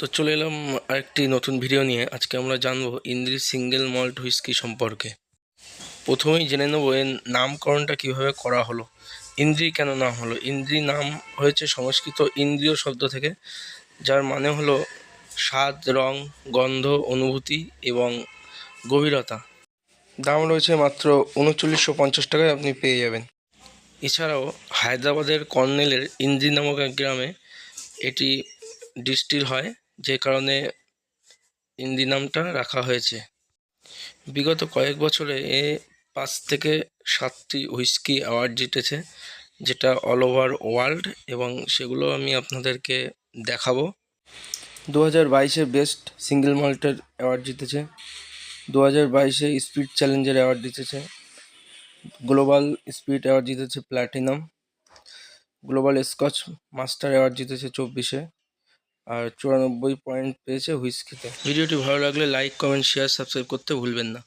তো চলে এলাম আরেকটি নতুন ভিডিও নিয়ে। আজকে আমরা জানব ইন্দ্রি সিঙ্গেল মল্ট হুইস্কি সম্পর্কে। প্রথমেই জেনে নেব এর নামকরণটা কীভাবে করা হলো। ইন্দ্রি কেন নাম হলো? ইন্দ্রি নাম হয়েছে সংস্কৃত ইন্দ্রিয় শব্দ থেকে, যার মানে হলো স্বাদ, রং, গন্ধ, অনুভূতি এবং গভীরতা। দাম রয়েছে মাত্র উনচল্লিশশো পঞ্চাশ টাকায় আপনি পেয়ে যাবেন। এছাড়াও হায়দ্রাবাদের কর্নেলের ইন্দ্রি নামক এক গ্রামে এটি ডিস্টিল হয়। যে কারণে ইন্দি নামটা রাখা হয়েছে। বিগত কয়েক বছরে এ পাঁচ থেকে সাতটি হুইস্কি অ্যাওয়ার্ড জিতেছে, যেটা অল ওভার ওয়ার্ল্ড এবং সেগুলো আমি আপনাদেরকে দেখাবো। দু হাজার বাইশে বেস্ট সিঙ্গেল মল্টের অ্যাওয়ার্ড জিতেছে দু হাজার বাইশে স্পিড চ্যালেঞ্জের অ্যাওয়ার্ড জিতেছে, গ্লোবাল স্পিড অ্যাওয়ার্ড জিতেছে platinum, global Scotch master award জিতেছে চব্বিশে। আর চুরানব্বই পয়েন্ট পেয়েছে হুইস্কিতে ভিডিওটি ভালো লাগলে লাইক কমেন্ট শেয়ার সাবস্ক্রাইব করতে ভুলবেন না।